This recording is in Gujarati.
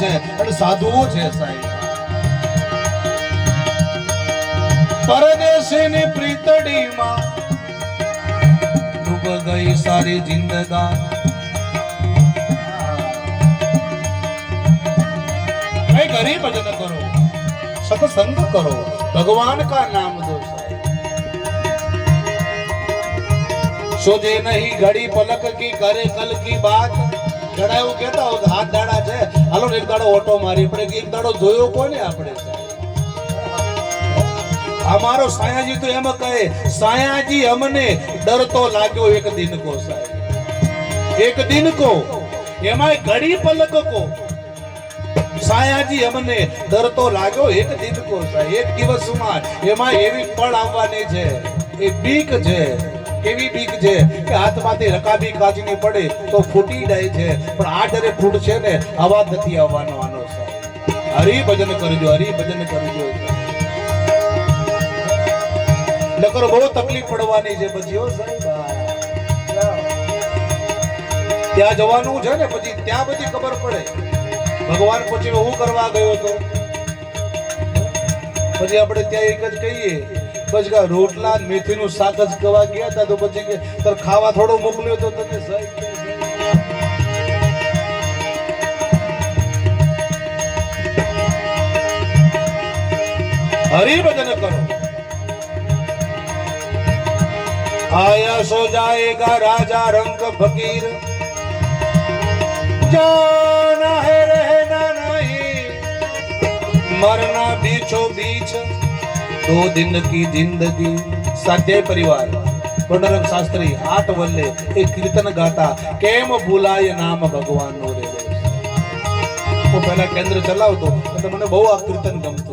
છે અને સાધુઓ છે સાહેબ. પરદેશીની પ્રીતડીમાં ડૂબ ગઈ સારી જિંદગા. ઘરે ભજન કરો. સત્સંગ કરો. ભગવાન કા નામ દો સોજે નહીં ઘડી પલક કી કરે કલ કી બાત. ઘણા એવું કહેતા હોય હાથ દાડા છે. હાલો એક દાડો ઓટો મારી, પણ એક દાડો જોયો કોને આપણે? અમારો સાયાજી તો એમ કહે, સાયાજી અમને ડર તો લાગ્યો એક દિન કો સાહેબ. એક દિન કો એમાં ઘડી પલક કો સાયાજી અમને ડર લાગ્યો એક દિન કો સાહેબ. એક દિવસમાં એમાં એવી પળ આવવાની છે. એ બીક છે. કેવી બીક છે કે હાથમાંથી રકાબી કાચની પડે તો ફૂટી જાય છે. પણ આ ડરે ફૂટશે ને અવાજ નથી આવવાનો આનો હરિભજન હરી ભજન કરજો હરી ભજન કરજો. નકર બહુ તકલીફ પડવાની છે પછી ત્યાં જવાનું છે ને પછી ત્યાં બધી ખબર પડે. ભગવાન પછી હું કરવા ગયો હતો પછી આપણે ત્યાં એક જ કહીએ પછી કે રોટલા મેથીનું શાક જ કવા ગયા હતા તો પછી કે તાર ખાવા થોડો મોકલ્યો તો તને સહી હરિભજન કરો. આયા સો જાયેગા રાજા રંગ ફકીર. જાના હે રહેના નહીં. મરના બીચો બીચ દો દિન કી જિંદગી સ્વાધ્યાય પરિવાર કોંડરંગ શાસ્ત્રી હાથ વલ્લે એ કીર્તન ગાતા કેમ ભૂલાય નામ ભગવાનનો રે હું પહેલા કેન્દ્ર ચલાવતો એટલે મને બહુ આ કીર્તન ગમતું